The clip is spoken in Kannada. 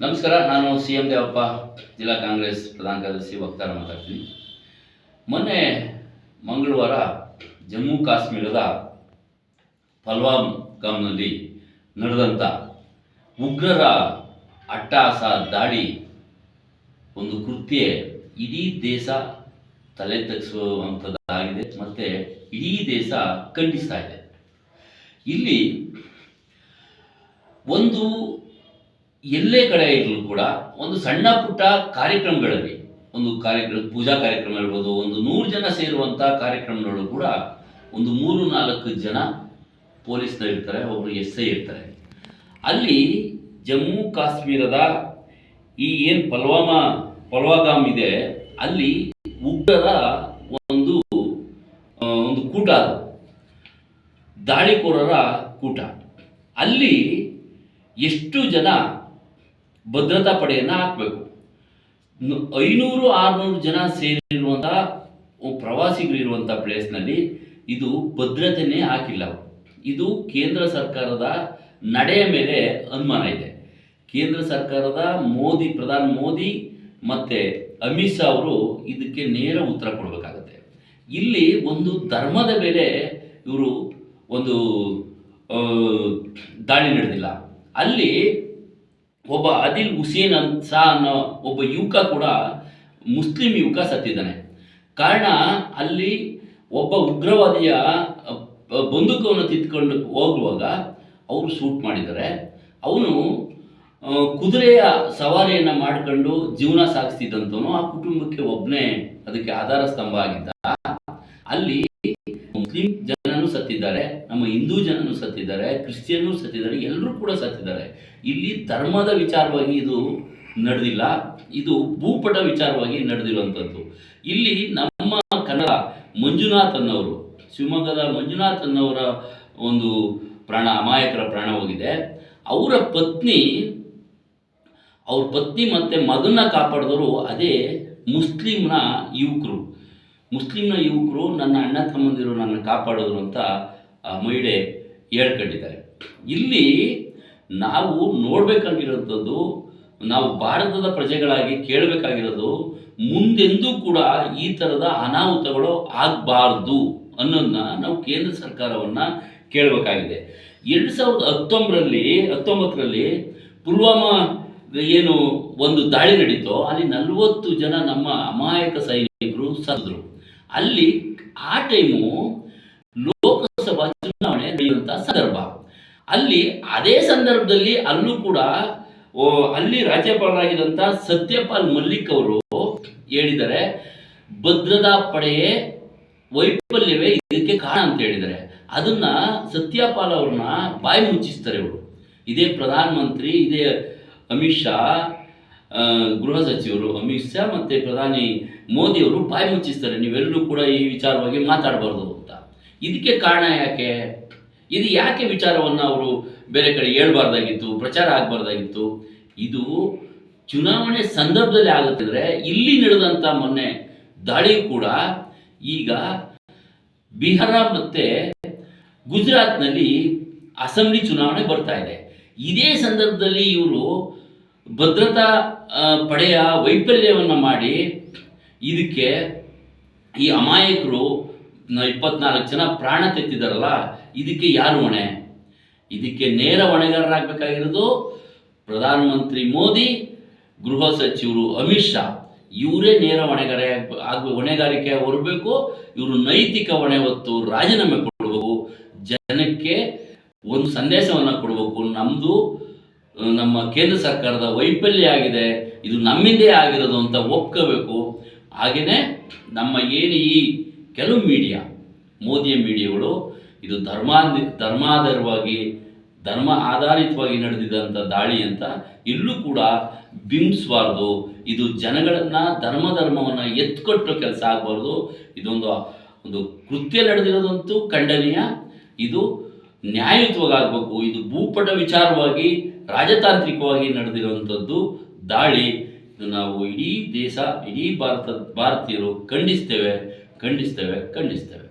ನಮಸ್ಕಾರ, ನಾನು ಸಿ ಎಂ ದೇವಪ್ಪ, ಜಿಲ್ಲಾ ಕಾಂಗ್ರೆಸ್ ಪ್ರಧಾನ ಕಾರ್ಯದರ್ಶಿ, ವಕ್ತಾರ ಮಾತಾಡ್ತೀನಿ. ಮೊನ್ನೆ ಮಂಗಳವಾರ ಜಮ್ಮು ಕಾಶ್ಮೀರದ ಪಲ್ವಾಮ್ ಗಾಮ್ನಲ್ಲಿ ನಡೆದಂಥ ಉಗ್ರರ ಅಟ್ಟಾಸ ದಾಳಿ, ಒಂದು ಕೃತ್ಯ ಇಡೀ ದೇಶ ತಲೆ ತಗ್ಗಿಸುವಂಥದ್ದಾಗಿದೆ ಮತ್ತು ಇಡೀ ದೇಶ ಖಂಡಿಸ್ತಾ ಇದೆ. ಇಲ್ಲಿ ಒಂದು ಎಲ್ಲೇ ಕಡೆ ಇರಲು ಕೂಡ ಒಂದು ಸಣ್ಣ ಪುಟ್ಟ ಕಾರ್ಯಕ್ರಮಗಳಲ್ಲಿ, ಒಂದು ಕಾರ್ಯಕ್ರಮ, ಪೂಜಾ ಕಾರ್ಯಕ್ರಮ ಇರ್ಬೋದು, ಒಂದು ನೂರು ಜನ ಸೇರುವಂಥ ಕಾರ್ಯಕ್ರಮಗಳು ಕೂಡ ಒಂದು ಮೂರು ನಾಲ್ಕು ಜನ ಪೊಲೀಸ್ನವ್ರು ಇರ್ತಾರೆ ಒಬ್ಬರು ಎಸ್ ಐ ಇರ್ತಾರೆ. ಅಲ್ಲಿ ಜಮ್ಮು ಕಾಶ್ಮೀರದ ಈ ಏನು ಪಲ್ವಾಮ, ಪಲ್ವಾಗಾಮ್ ಇದೆ, ಅಲ್ಲಿ ಉಗ್ರರ ಒಂದು ಒಂದು ಕೂಟ ಅದು. ದಾಳಿಕೋರರ ಕೂಟ. ಅಲ್ಲಿ ಎಷ್ಟು ಜನ ಭದ್ರತಾ ಪಡೆಯನ್ನು ಹಾಕಬೇಕು. ಐನೂರು ಆರುನೂರು ಜನ ಸೇರಿರುವಂಥ ಪ್ರವಾಸಿಗರು ಇರುವಂಥ ಪ್ಲೇಸ್ನಲ್ಲಿ ಇದು ಭದ್ರತೆನೇ ಹಾಕಿಲ್ಲ. ಇದು ಕೇಂದ್ರ ಸರ್ಕಾರದ ನಡೆಯ ಮೇಲೆ ಅನುಮಾನ ಇದೆ. ಕೇಂದ್ರ ಸರ್ಕಾರದ ಮೋದಿ, ಪ್ರಧಾನಿ ಮೋದಿ ಮತ್ತು ಅಮಿತ್ ಶಾ ಅವರು ಇದಕ್ಕೆ ನೇರ ಉತ್ತರ ಕೊಡಬೇಕಾಗತ್ತೆ. ಇಲ್ಲಿ ಒಂದು ಧರ್ಮದ ಮೇಲೆ ಇವರು ಒಂದು ದಾಳಿ ನಡೆದಿಲ್ಲ. ಅಲ್ಲಿ ಒಬ್ಬ ಅದಿಲ್ ಹುಸೇನ್ ಅಂತ ಸಹ ಅನ್ನೋ ಒಬ್ಬ ಯುವಕ ಕೂಡ ಮುಸ್ಲಿಂ ಯುವಕ ಸತ್ತಿದ್ದಾನೆ. ಕಾರಣ ಅಲ್ಲಿ ಒಬ್ಬ ಉಗ್ರವಾದಿಯ ಬಂದೂಕವನ್ನು ತಿತ್ಕೊಂಡು ಹೋಗುವಾಗ ಅವರು ಶೂಟ್ ಮಾಡಿದ್ದಾರೆ. ಅವನು ಕುದುರೆಯ ಸವಾರಿಯನ್ನು ಮಾಡ್ಕೊಂಡು ಜೀವನ ಸಾಗಿಸ್ತಿದ್ದಂಥವನು ಆ ಕುಟುಂಬಕ್ಕೆ ಒಬ್ಬನೇ ಅದಕ್ಕೆ ಆಧಾರ ಸ್ತಂಭ ಆಗಿದ್ದ. ಅಲ್ಲಿ ಮುಸ್ಲಿಂ ಸತ್ತಿದ್ದಾರೆ, ನಮ್ಮ ಹಿಂದೂ ಜನನು ಸತ್ತಿದ್ದಾರೆ, ಕ್ರಿಶ್ಚಿಯನ್ನೂ ಸತ್ತಿದ್ದಾರೆ, ಎಲ್ಲರೂ ಕೂಡ ಸತ್ತಿದ್ದಾರೆ. ಇಲ್ಲಿ ಧರ್ಮದ ವಿಚಾರವಾಗಿ ಇದು ನಡೆದಿಲ್ಲ, ಇದು ಭೂಪಟ ವಿಚಾರವಾಗಿ ನಡೆದಿರುವಂಥದ್ದು. ಇಲ್ಲಿ ನಮ್ಮ ಕನ್ನಡ ಮಂಜುನಾಥ್ ಅನ್ನೋರು ಶಿವಮೊಗ್ಗದ ಮಂಜುನಾಥನ್ನವರ ಒಂದು ಪ್ರಾಣ, ಅಮಾಯಕರ ಪ್ರಾಣ ಹೋಗಿದೆ. ಅವರ ಪತ್ನಿ, ಅವ್ರ ಪತ್ನಿ ಮತ್ತು ಮಗನ ಕಾಪಾಡಿದವರು ಅದೇ ಮುಸ್ಲಿಮ್ನ ಯುವಕರು. ಮುಸ್ಲಿಮ್ನ ಯುವಕರು, ನನ್ನ ಅಣ್ಣ ತಮ್ಮಂದಿರು ನನ್ನ ಕಾಪಾಡಿದ್ರು ಅಂತ ಆ ಮಹಿಳೆ ಹೇಳ್ಕೊಂಡಿದ್ದಾರೆ. ಇಲ್ಲಿ ನಾವು ನೋಡಬೇಕಾಗಿರೋಂಥದ್ದು, ನಾವು ಭಾರತದ ಪ್ರಜೆಗಳಾಗಿ ಕೇಳಬೇಕಾಗಿರೋದು, ಮುಂದೆಂದೂ ಕೂಡ ಈ ಥರದ ಅನಾಹುತಗಳು ಆಗಬಾರ್ದು ಅನ್ನೋದನ್ನ ನಾವು ಕೇಂದ್ರ ಸರ್ಕಾರವನ್ನು ಕೇಳಬೇಕಾಗಿದೆ. ಎರಡು ಸಾವಿರದ ಹತ್ತೊಂಬರಲ್ಲಿ ಹತ್ತೊಂಬತ್ತರಲ್ಲಿ ಪುಲ್ವಾಮಾ ಏನು ಒಂದು ದಾಳಿ ನಡೀತೋ, ಅಲ್ಲಿ ನಲವತ್ತು ಜನ ನಮ್ಮ ಅಮಾಯಕ ಸೈನಿಕರು ಸತ್ತರು. ಅಲ್ಲಿ ಆ ಟೈಮು ಚುನಾವಣೆ ನಡೆಯುವಂತಹ ಸಂದರ್ಭ. ಅಲ್ಲಿ ಅದೇ ಸಂದರ್ಭದಲ್ಲಿ ಅಲ್ಲೂ ಕೂಡ ಅಲ್ಲಿ ರಾಜ್ಯಪಾಲರಾಗಿದ್ದಂಥ ಸತ್ಯಪಾಲ್ ಮಲ್ಲಿಕ್ ಅವರು ಹೇಳಿದರೆ, ಭದ್ರತಾ ಪಡೆಯೇ ವೈಫಲ್ಯವೇ ಇದಕ್ಕೆ ಕಾರಣ ಅಂತ ಹೇಳಿದ್ದಾರೆ ಅದನ್ನ ಸತ್ಯಪಾಲ್ ಅವ್ರನ್ನ ಬಾಯಿ ಮುಚ್ಚಿಸ್ತಾರೆ ಇವರು. ಇದೇ ಪ್ರಧಾನಮಂತ್ರಿ ಇದೇ ಅಮಿತ್ ಶಾ ಗೃಹ ಸಚಿವರು ಅಮಿತ್ ಶಾ ಮತ್ತೆ ಪ್ರಧಾನಿ ಮೋದಿ ಅವರು ಬಾಯಿ ಮುಚ್ಚಿಸ್ತಾರೆ. ನೀವೆಲ್ಲರೂ ಕೂಡ ಈ ವಿಚಾರವಾಗಿ ಮಾತಾಡಬಾರ್ದು. ಇದಕ್ಕೆ ಕಾರಣ ಯಾಕೆ? ಇದು ಯಾಕೆ ವಿಚಾರವನ್ನು ಅವರು ಬೇರೆ ಕಡೆ ಹೇಳ್ಬಾರ್ದಾಗಿತ್ತು, ಪ್ರಚಾರ ಆಗಬಾರ್ದಾಗಿತ್ತು? ಇದು ಚುನಾವಣೆ ಸಂದರ್ಭದಲ್ಲಿ ಆಗುತ್ತಿದ್ರೆ ಇಲ್ಲಿ ನಡೆದಂಥ ಮೊನ್ನೆ ದಾಳಿ ಕೂಡ ಈಗ ಬಿಹಾರ ಮತ್ತು ಗುಜರಾತ್ನಲ್ಲಿ ಅಸೆಂಬ್ಲಿ ಚುನಾವಣೆ ಬರ್ತಾ ಇದೆ. ಇದೇ ಸಂದರ್ಭದಲ್ಲಿ ಇವರು ಭದ್ರತಾ ಪಡೆಯ ವೈಫಲ್ಯವನ್ನು ಮಾಡಿ ಇದಕ್ಕೆ ಈ ಅಮಾಯಕರು ಇಪ್ಪತ್ನಾಲ್ಕು ಜನ ಪ್ರಾಣ ತೆತ್ತಿದಾರಲ್ಲ, ಇದಕ್ಕೆ ಯಾರು ಹೊಣೆ? ಇದಕ್ಕೆ ನೇರ ಹೊಣೆಗಾರರಾಗಬೇಕಾಗಿರೋದು ಪ್ರಧಾನಮಂತ್ರಿ ಮೋದಿ, ಗೃಹ ಸಚಿವರು ಅಮಿತ್ ಶಾ. ಇವರೇ ನೇರ ಹೊಣೆಗಾರ ಆಗ ಹೊಣೆಗಾರಿಕೆ ಹೊರಬೇಕು, ಇವರು ನೈತಿಕ ಹೊಣೆ ಹೊತ್ತು ರಾಜೀನಾಮೆ ಕೊಡಬೇಕು, ಜನಕ್ಕೆ ಒಂದು ಸಂದೇಶವನ್ನು ಕೊಡಬೇಕು. ನಮ್ಮದು ನಮ್ಮ ಕೇಂದ್ರ ಸರ್ಕಾರದ ವೈಫಲ್ಯ ಆಗಿದೆ, ಇದು ನಮ್ಮಿಂದೇ ಆಗಿರೋದು ಅಂತ ಒಪ್ಕೋಬೇಕು. ಹಾಗೆಯೇ ನಮ್ಮ ಏನು ಈ ಕೆಲವು ಮೀಡಿಯಾ, ಮೋದಿಯ ಮೀಡಿಯಾಗಳು ಇದು ಧರ್ಮಾಂಧ ಧರ್ಮಾಧಾರವಾಗಿ, ಧರ್ಮ ಆಧಾರಿತವಾಗಿ ನಡೆದಿದ್ದಂಥ ದಾಳಿ ಅಂತ ಇಲ್ಲೂ ಕೂಡ ಬಿಂಬಿಸಬಾರ್ದು. ಇದು ಜನಗಳನ್ನು ಧರ್ಮ ಧರ್ಮವನ್ನು ಎತ್ಕೊಟ್ಟು ಕೆಲಸ ಆಗಬಾರ್ದು. ಇದೊಂದು, ಒಂದು ಕೃತ್ಯ ನಡೆದಿರೋದಂತೂ ಖಂಡನೀಯ. ಇದು ನ್ಯಾಯಯುತವಾಗಿ ಆಗಬೇಕು. ಇದು ಭೂಪಟ ವಿಚಾರವಾಗಿ, ರಾಜತಾಂತ್ರಿಕವಾಗಿ ನಡೆದಿರುವಂಥದ್ದು ದಾಳಿ. ನಾವು ಇಡೀ ದೇಶ, ಇಡೀ ಭಾರತ ಭಾರತೀಯರು ಖಂಡಿಸ್ತೇವೆ. ಖಂಡಿಸ್ತೇವೆ ಖಂಡಿಸ್ತೇವೆ.